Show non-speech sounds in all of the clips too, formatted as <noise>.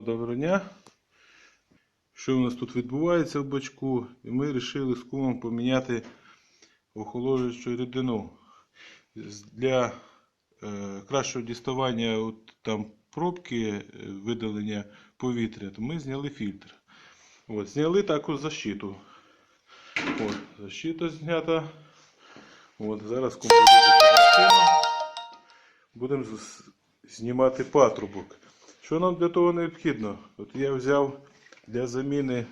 Доброго дня. Що у нас тут відбувається в бачку? І ми вирішили з кумом поміняти охолоджуючу рідину. Для е, кращого діставання от, там, пробки, е, видалення повітря, то ми зняли фільтр. От, зняли також защиту. От, защита знята. От, зараз композиція. Будемо знімати патрубок. Що нам для того необхідно? От я взяв для заміни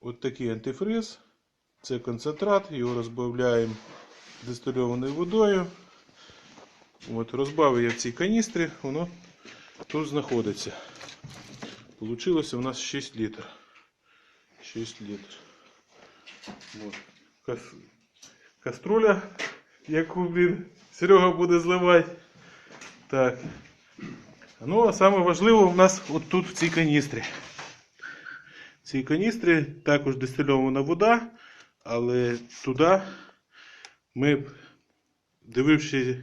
от такий антифриз. Це концентрат, його розбавляємо дистильованою водою. От, розбавив я в цій каністрі, воно тут знаходиться. Получилося у нас 6 літрів. 6 літрів. От. Кас... Каструля, яку блін, Серега буде зливати. Так. Ну, а саме важливе у нас от тут в цій каністрі. В цій каністрі також дистильована вода, але туди ми, дивившись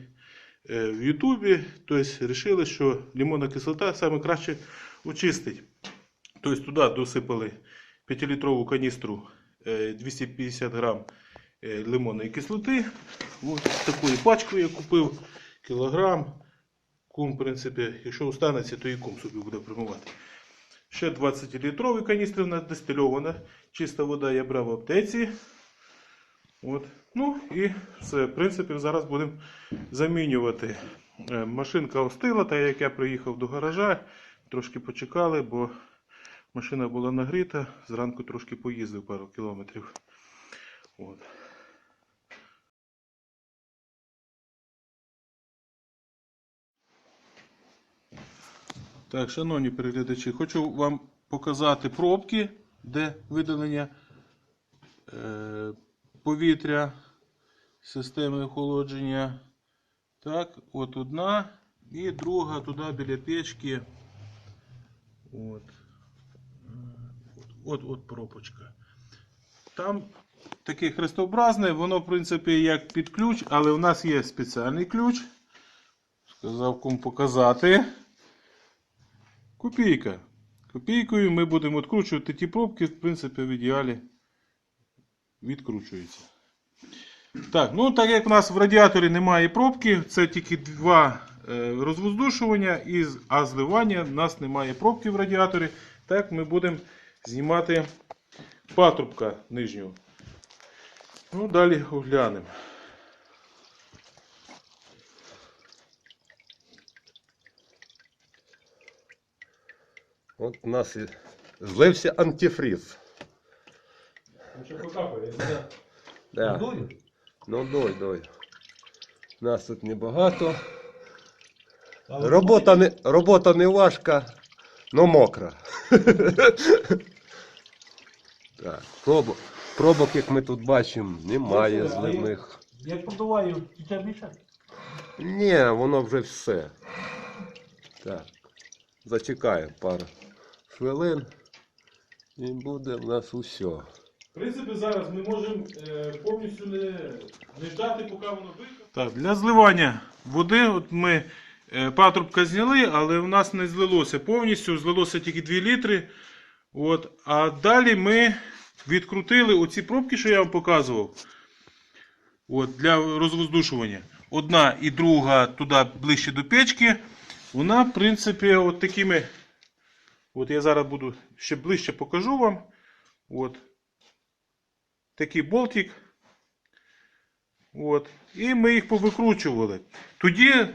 е, в Ютубі, тобто вирішили, що лимонна кислота саме краще очистить. Тобто туди досипали 5-літрову каністру е, 250 грам е, лимонної кислоти. Ось такою пачкою я купив кілограм. Кум, в принципі, якщо останеться, то і кум собі буде промивати. Ще 20-літровий каністр у дистильована. Чиста вода я брав в аптеці. От. Ну і все. В принципі, зараз будемо замінювати. Е, Машинка остила, та як я приїхав до гаража, трошки почекали, бо машина була нагріта. Зранку трошки поїздив пару кілометрів. От. Так, шановні переглядачі, хочу вам показати пробки, де видалення е, повітря, системи охолодження. Так, от одна і друга туди біля печки. От. От, от пробочка. Там таке хрестообразне, воно, в принципі, як під ключ, але у нас є спеціальний ключ. Сказав кому показати. Копійка. Копійкою ми будемо відкручувати ті пробки, в принципі, в ідеалі відкручуються. Так, ну так як у нас в радіаторі немає пробки, це тільки два е, розвоздушування, а зливання у нас немає пробки в радіаторі. Так ми будемо знімати патрубка нижнього. Ну, далі оглянемо. От у нас і злився антифриз. Да. Ну дуй, дуй. Нас тут небагато. Робота не, робота не важка, но мокра. <laughs> так, пробок, пробок, як ми тут бачимо, немає зливних. Як подуваю, тече більше? Ні, воно вже все. Так. Зачекаємо пару хвилин. І буде в нас усе. В принципі, зараз ми можемо е, повністю не, не ждати, поки воно викликає. Так, для зливання води от ми е, патрубка зняли, але у нас не злилося повністю, злилося тільки 2 літри. От, а далі ми відкрутили оці пробки, що я вам показував. От, для розвоздушування. Одна і друга туди ближче до печки. Вона, в принципі, от такими. От я зараз буду ще ближче покажу вам. От такий болтик. От. І ми їх повикручували. Тоді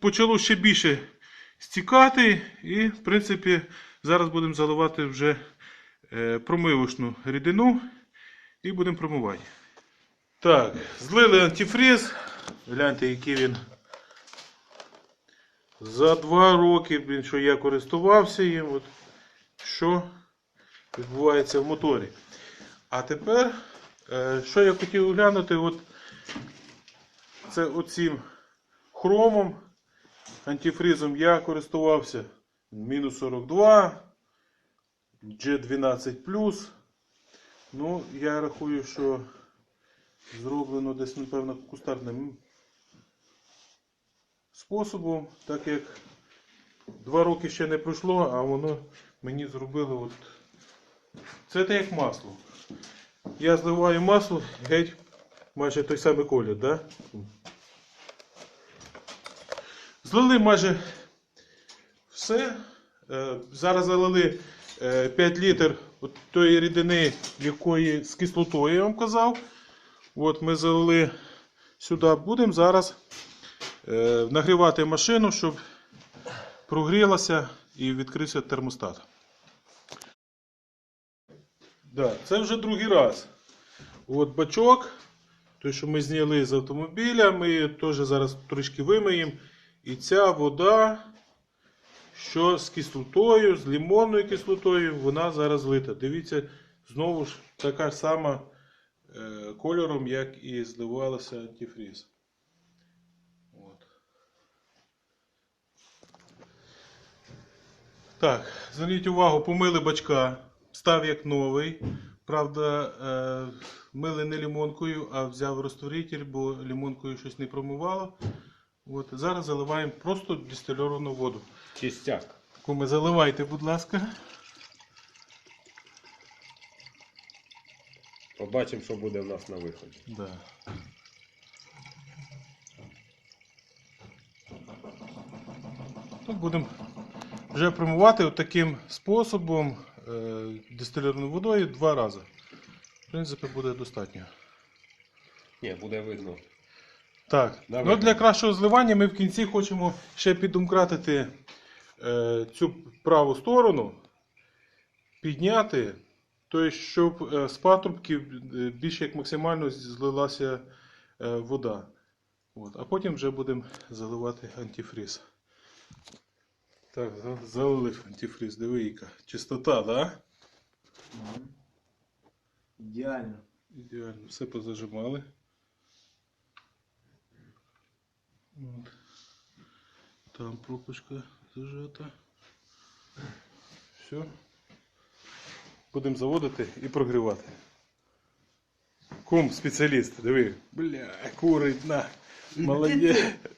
почало ще більше стікати, і, в принципі, зараз будемо заливати вже е, промивочну рідину і будемо промивати. Так, злили антифриз. Гляньте, який він. За два роки, блін, що я користувався їм. От, що відбувається в моторі. А тепер, е, що я хотів оглянути, це оцим хромом, антифризом я користувався мінус 42, G12. Ну, я рахую, що зроблено десь, напевно, кустарним способом, так як Два роки ще не пройшло, а воно мені зробило от. Це те як масло. Я зливаю масло, геть майже той самий колір, да? Злили майже все. Е, Зараз залили е, 5 літр от тої рідини, якої з кислотою я вам казав. От ми залили сюди. Будемо зараз е, нагрівати машину, щоб прогрілася і відкрився термостат. Да, це вже другий раз. От бачок, той, що ми зняли з автомобіля, ми теж зараз трішки вимиємо. І ця вода, що з кислотою, з лимонною кислотою, вона зараз злита. Дивіться, знову ж така сама е, кольором, як і зливалася антифріз. Так, зверніть увагу, помили бачка, став як новий. Правда, е, мили не лимонкою, а взяв розтворитель, бо лимонкою щось не промивало. От, зараз заливаємо просто дистильовану воду. Чистяк. Куми, заливайте, будь ласка. Побачимо, що буде в нас на виході. Да. Тут будемо вже промивати от таким способом е, дистильованою водою два рази. В принципі, буде достатньо. Ні, буде видно. Так, ну для кращого зливання ми в кінці хочемо ще підумкратити е, цю праву сторону, підняти, тобто, щоб е, з патрубки е, більше як максимально злилася е, вода. От, а потім вже будемо заливати антифріз. Так, за- залив антифріз, диви яка. Чистота, так? Да? Ідеально. Ідеально, все позажимали. От. Там пропочка зажата. Все. Будемо заводити і прогрівати. Кум спеціаліст, диви. Бля, курить на. Молодець.